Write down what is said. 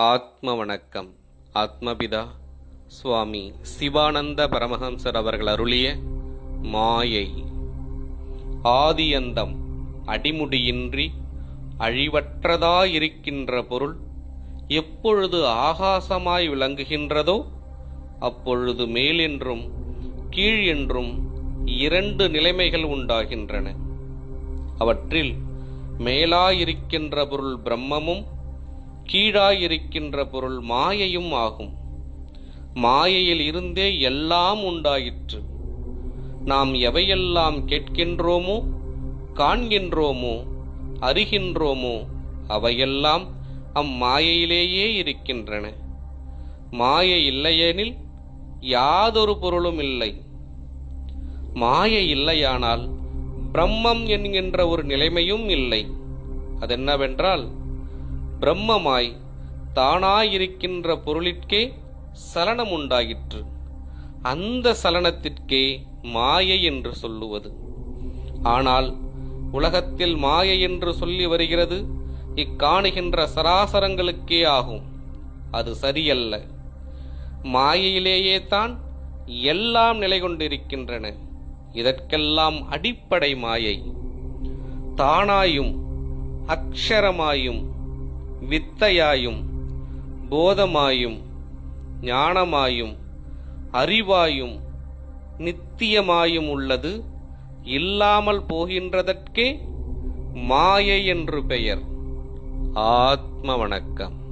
ஆத்ம வணக்கம் ஆத்மபிதா சுவாமி சிவானந்த பரமஹம்சர் அவர்கள் அருளிய மாயை. ஆதியந்தம் அடிமுடியின்றி அழிவற்றதாயிருக்கின்ற பொருள் எப்பொழுது ஆகாசமாய் விளங்குகின்றதோ அப்பொழுது மேல் என்றும் கீழ் என்றும் இரண்டு நிலைமைகள் உண்டாகின்றன. அவற்றில் மேலாயிருக்கின்ற பொருள் பிரம்மமும் கீழாயிருக்கின்ற பொருள் மாயையும் ஆகும். மாயையில் இருந்தே எல்லாம் உண்டாயிற்று. நாம் எவையெல்லாம் கேட்கின்றோமோ காண்கின்றோமோ அறிகின்றோமோ அவையெல்லாம் அம்மாயையிலேயே இருக்கின்றன. மாயை இல்லையெனில் யாதொரு பொருளும் இல்லை. மாயை இல்லையானால் பிரம்மம் என்கின்ற ஒரு நிலைமையும் இல்லை. அதென்னவென்றால் பிரம்மமாய் தானாயிருக்கின்ற பொருளிற்கே சலனம் உண்டாயிற்று அந்த சலனத்திற்கே மாயை என்று சொல்லுவது. ஆனால் உலகத்தில் மாயை என்று சொல்லி வருகிறது இக்காணுகின்ற சராசரங்களுக்கே ஆகும். அது சரியல்ல. மாயையிலேயே தான் எல்லாம் நிலை கொண்டிருக்கின்றன இதற்கெல்லாம் அடிப்படை மாயை. தானாயும் அக்ஷரமாயும் வித்தையாயும் போதமாயும் ஞானமாயும் அறிவாயும் நித்தியமாயும் உள்ளது இல்லாமல் போகின்றதற்கே மாயை என்று பெயர். ஆத்ம வணக்கம்.